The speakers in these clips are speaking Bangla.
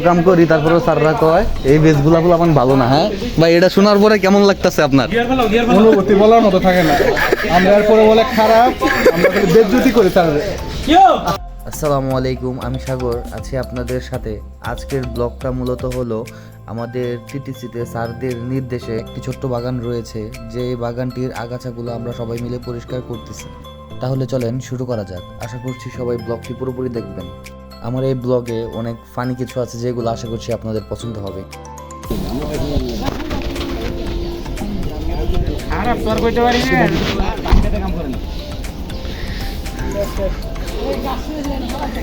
কাম করি তারপরে স্যাররা কয় এই বেসগুলা গুলো আমার ভালো না হ্যাঁ? ভাই এটা শোনার পরে কেমন লাগতেছে আপনার? অনুভূতি বলার মতো থাকে না। আমরা এরপরে বলে খারাপ আমরা খালি বেজ্জুতি করি তার আসসালামু আলাইকুম আমি সাগর আছি আপনাদের সাথে। আজকের ব্লগটা মূলত হলো আমাদের টিটিসিতে স্যারদের নির্দেশে একটি ছোট্ট বাগান রয়েছে যে এই বাগানটির আগাছাগুলো আমরা সবাই মিলে পরিষ্কার করতেছি। তাহলে চলেন শুরু করা যাক। আশা করছি সবাই ব্লগটি পুরোপুরি দেখবেন। আমার এই ব্লগে অনেক ফানি কিছু আছে যেগুলো আশা করছি আপনাদের পছন্দ হবে।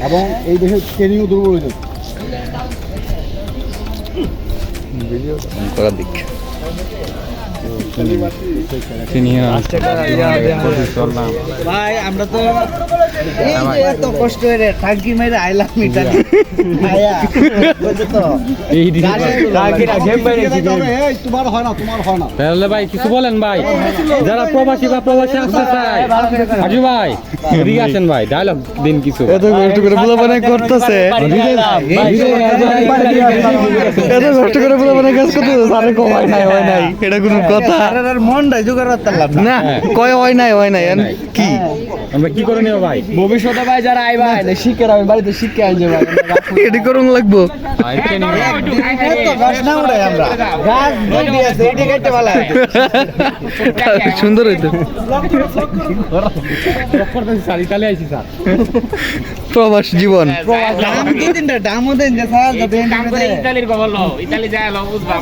এবং এই দেশে ট্রেনিংও দুর্বল হয়েছে। করার দিক। ভাই আমরা তো এত কষ্ট করে টাঙ্কি মেরে আইলাম মিটার আয়া তো? এই, তোমার হয় না তোমার হয় না। তাহলে ভাই কিছু বলেন ভাই? যারা প্রবাসী বা প্রবাসী আসতে চায় হাজু ভাই এদিকে আসেন ভাই ডায়লগ দিন কিছু। এত কষ্ট করে পোলাপানে করতেছে? এত কষ্ট করে পোলাপানে কাজ করতেছে সারে কমাই নাই হয় নাই? এটা কোনো কথা? আর জোগাড় করতে না। না কয় হয় নাই হয় নাই কি? আমরা কি করে নেব ভাই? ভবিষ্যতে ভাই যারা আইবা না শিখে আমি বাড়িতে শিখে আইছে ভাই। এটি করুন লাগবো। সুন্দর হইতো। স্যার ইতালি আইছি স্যার প্রবাস জীবন ইতালি যায় বুঝবাম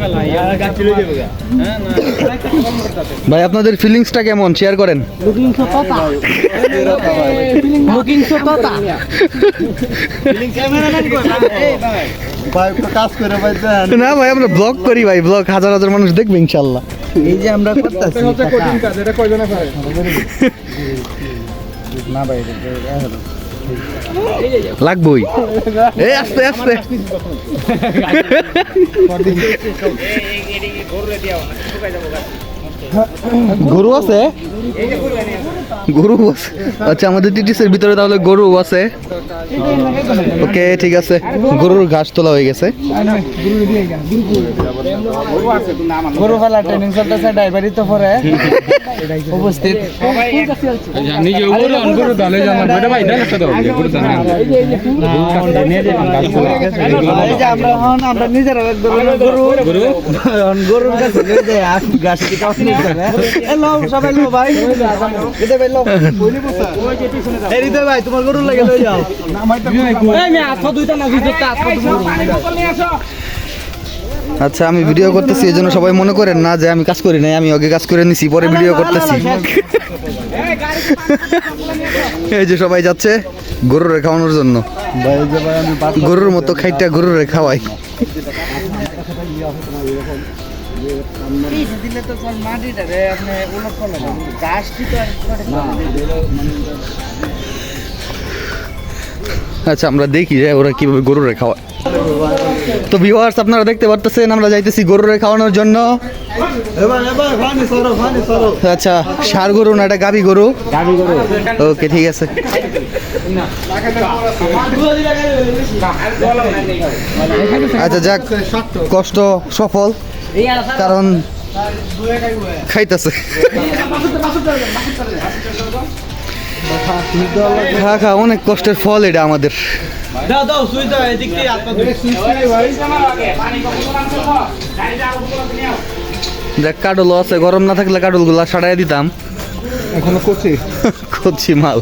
করে ভাই আপনাদের ফিলিংসটা কেমন? শেয়ার করেন। ভাই একটু কাজ করে ভাই দেন না ভাই আমরা ব্লগ করি ভাই ব্লগ হাজার হাজার মানুষ দেখবে ইনশাল্লাহ। এই যে আমরা করতেছি না ভাই লাগবই। এ আস্তে আস্তে। গরু আছে? গরু আছে। আচ্ছা আমাদের টিটিসের ভিতরে তাহলে গরু আছে। ওকে ঠিক আছে। গরুর ঘাস তোলা হয়ে গেছে। গরু ফেলা ট্রেনিং চলতেছে ড্রাইভারই তো পরে। উপস্থিত। আমরা নিজেরা গরু। গরুর কাছে সবাই লো ভাই ভাই তোমার গরুর লাগে লই যাও আচ্ছা আমি ভিডিও করতেছি এই জন্য সবাই মনে করেন না যে আমি কাজ করি নাই আমি আগে কাজ করে নিছি পরে ভিডিও করতেছি। এই যে সবাই যাচ্ছে গরুরে খাওয়ানোর জন্য। গরুর মতো খাইটা গরুরে খাওয়াই। দিলে তো সব মাটিটা রে আপনি উলট করলেন গাছ তো আচ্ছা আমরা দেখি যে ওরা কীভাবে গরুরে খাওয়ায়। তো ভিউয়ার্স আপনারা দেখতে পারতেছেন আমরা যাইতেছি গরুরে খাওয়ানোর জন্য। এবার এবার ফানি সরো ফানি সরো আচ্ছা সার গরু না এটা গাবি গরু? গাবি গরু। ওকে ঠিক আছে। আচ্ছা যাক কষ্ট সফল। কারণ খাইতেছে। খা খা অনেক কষ্টের ফল এটা আমাদের। দেখ কাডল আছে গরম না থাকলে কাডলগুলা সারাই দিতাম। এখনও করছি করছি মাল।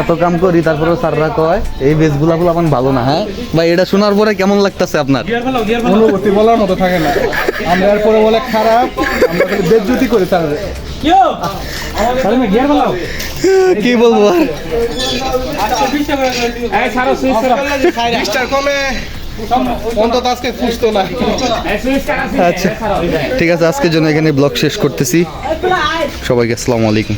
এত কাম করি তারপরে স্যাররা কয় এই বেসগুলা গুলো আমার ভালো না হ্যাঁ? ভাই এটা শোনার পরে কেমন লাগতেছে আপনার? অনুভূতি বলার মতো থাকে না। আমরা এরপরে বলে খারাপ আমরা বেজ্জুতি করি তার কি বলব আচ্ছা ঠিক আছে আজকের জন্য এখানে ব্লগ শেষ করতেছি। সবাইকে আসসালামু আলাইকুম।